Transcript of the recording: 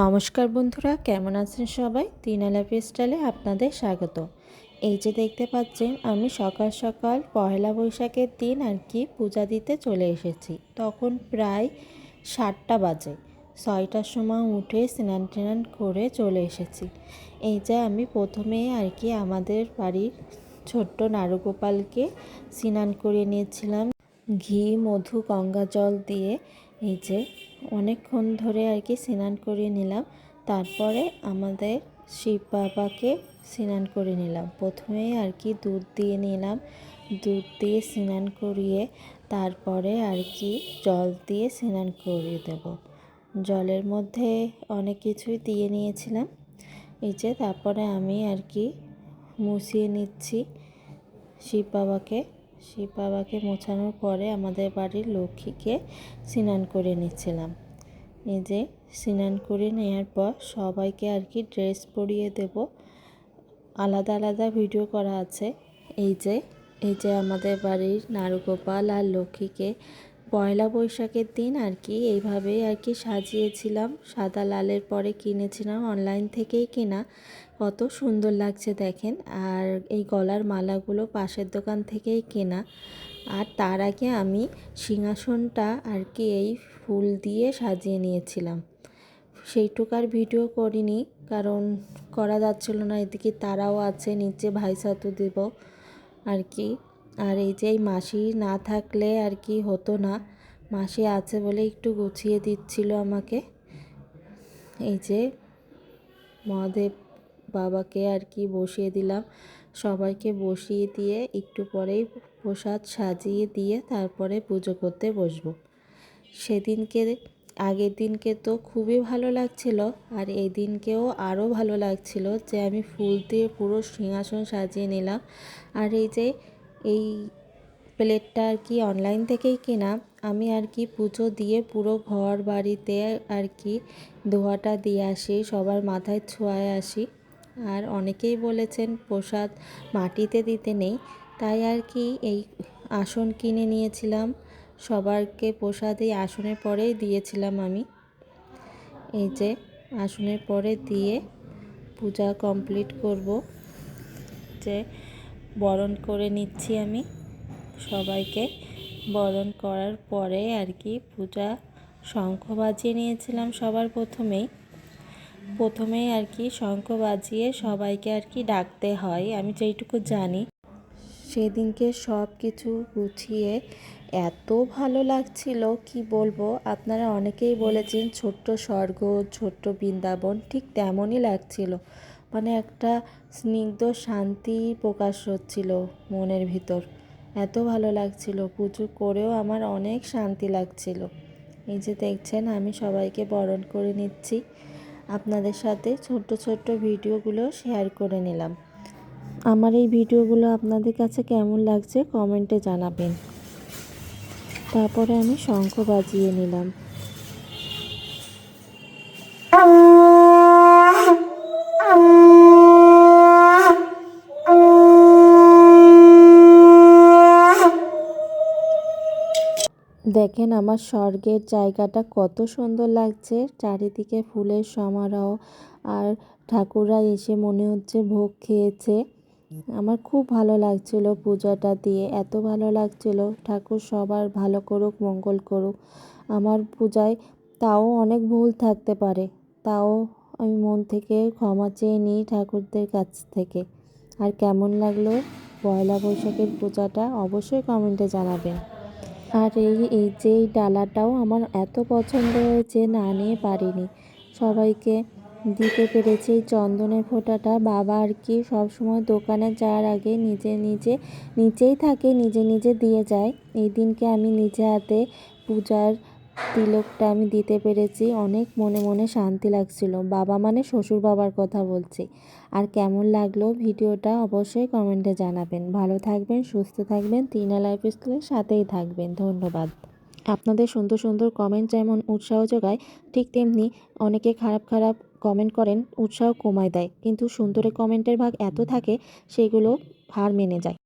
নমস্কার বন্ধুরা, কেমন আছেন সবাই? তিনালা স্টাইলে আপনাদের স্বাগত। এই যে দেখতে পাচ্ছেন, আমি সকাল সকাল পয়লা বৈশাখের দিন আর কি পূজা দিতে চলে এসেছি। তখন প্রায় সাতটা বাজে। ছয়টার সময় উঠে স্নান টান করে চলে এসেছি। এই যে আমি প্রথমে আর কি আমাদের বাড়ির ছোট্ট নারুগোপালকে স্নান করে নিয়েছিলাম। ঘি, মধু, গঙ্গা জল দিয়ে এই যে, অনেকক্ষণ ধরে আর কি স্নান করিয়ে নিলাম। তারপরে আমাদের শিব বাবাকে স্নান করে নিলাম। প্রথমে আর কি দুধ দিয়ে নিলাম। দুধ দিয়ে স্নান করিয়ে তারপরে আর কি জল দিয়ে স্নান করিয়ে দেব। জলের মধ্যে অনেক কিছুই দিয়ে নিয়েছিলাম। এই যে, তারপরে আমি আর কি মুছিয়ে নিচ্ছি শিব বাবাকে। শিব বাবাকে মোছানোর পরে আমাদের বাড়ির লক্ষ্মীকে স্নান করে নিচ্ছিলাম। এই যে স্নান করে নেওয়ার পর সবাইকে আর কি ড্রেস পরিয়ে দেব। আলাদা আলাদা ভিডিও করা আছে। এই যে এই যে আমাদের বাড়ির নারুগোপাল আর লক্ষ্মীকে পয়লা বৈশাখের দিন আর কি, এইভাবেই আর কি সাজিয়েছিলাম। সাদা লালের পরে কিনেছিলাম অনলাইন থেকেই কেনা। কত সুন্দর লাগছে দেখেন। আর এই গলার মালাগুলো পাশের দোকান থেকেই কেনা। আর তার আগে আমি সিংহাসনটা আর কি এই ফুল দিয়ে সাজিয়ে নিয়েছিলাম। সেইটুকার ভিডিও করিনি, কারণ করা যাচ্ছিল না। এদিকে তারাও আছে, নিচে ভাইসাতু দেব আর কি। আর এই যে এই মাসি না থাকলে আর কি হতো না, মাসি আছে বলে একটু গুছিয়ে দিচ্ছিল আমাকে। এই যে মহাদেব বাবাকে আর কি বসিয়ে দিলাম, সবাইকে বসিয়ে দিয়ে একটু পরেই প্রসাদ সাজিয়ে দিয়ে তারপরে পুজো করতে বসবো। সেদিনকে, আগের দিনকে তো খুবই ভালো লাগছিল আর এই দিনকেও আরও ভালো লাগছিল যে আমি ফুল দিয়ে পুরো সিংহাসন সাজিয়ে নিলাম। আর এই যে এই প্লেটটা আর কি অনলাইন থেকেই কেনা। আমি আর কি পুজো দিয়ে পুরো ঘর বাড়িতে আর কি ধোয়াটা দিয়ে আসি, সবার মাথায় ছোঁয়ায় আসি। আর অনেকেই বলেছেন প্রসাদ মাটিতে দিতে নেই, তাই আর কি এই আসন কিনে নিয়েছিলাম। সবারকে প্রসাদ এই আসনের পরেই দিয়েছিলাম আমি। এই যে আসনের পরে দিয়ে পূজা কমপ্লিট করব। যে বরণ করে নিচ্ছি আমি সবাইকে। বরণ করার পরে আর কি পূজা শঙ্খ বাজিয়ে নিয়েছিলাম সবার প্রথমেই। প্রথমেই আর কি শঙ্খ বাজিয়ে সবাইকে আর কি ডাকতে হয়, আমি যেইটুকু জানি। সেদিনকে সব কিছু গুছিয়ে এত ভালো লাগছিল, কি বলব? আপনারা অনেকেই বলেছেন, ছোট্ট স্বর্গ, ছোট্ট বৃন্দাবন ঠিক তেমনই লাগছিল। মানে একটা স্নিগ্ধ শান্তি প্রকাশ হচ্ছিল মনের ভিতর। এত ভালো লাগছিল, পুজো করেও আমার অনেক শান্তি লাগছিল। এই যে দেখছেন, আমি সবাইকে বরণ করে নিচ্ছি। আপনাদের সাথে ছোট্ট ছোট্ট ভিডিওগুলো শেয়ার করে নিলাম। আমার এই ভিডিওগুলো আপনাদের কাছে কেমন লাগছে কমেন্টে জানাবেন। তারপরে আমি শঙ্খ বাজিয়ে নিলাম। দেখেন আমার স্বর্গের জায়গাটা কত সুন্দর লাগছে। চারিদিকে ফুলের সমারোহ আর ঠাকুররা এসে মনে হচ্ছে ভোগ খেয়েছে। আমার খুব ভালো লাগছিল পূজাটা দিয়ে, এত ভালো লাগছিল। ঠাকুর সবার ভালো করুক, মঙ্গল করুক। আমার পূজায় তাও অনেক ভুল থাকতে পারে, তাও আমি মন থেকে ক্ষমা চেয়ে নিই ঠাকুরদের কাছ থেকে। আর কেমন লাগল পয়লা বৈশাখের পূজাটা অবশ্যই কমেন্টে জানাবেন। আর এই এই যে এই ডালাটাও আমার এত পছন্দ হয়েছে, না নিয়ে পারিনি। সবাইকে দিতে পেরেছি চন্দনের ফোঁটাটা। বাবা আর কি সবসময় দোকানে যাওয়ার আগে নিজে নিজে নিচেই থাকে, নিজে নিজে দিয়ে যায়। এই দিনকে আমি নিজে হাতে পূজার তিলকটা আমি দিতে পেরেছি। অনেক মনে মনে শান্তি লাগছিল। বাবা মানে শ্বশুর বাবার কথা বলছি। আর কেমন লাগল ভিডিওটা অবশ্যই কমেন্টে জানাবেন। ভালো থাকবেন, সুস্থ থাকবেন তিনা লাইফ স্কুলের সাথেই থাকবেন। ধন্যবাদ। আপনাদের সুন্দর সুন্দর কমেন্ট যেমন উৎসাহ যোগায়, ঠিক তেমনি অনেকে খারাপ খারাপ কমেন্ট করেন, উৎসাহ কমায় দেয়। কিন্তু সুন্দরের কমেন্টের ভাগ এত থাকে, সেগুলো হার মেনে যায়।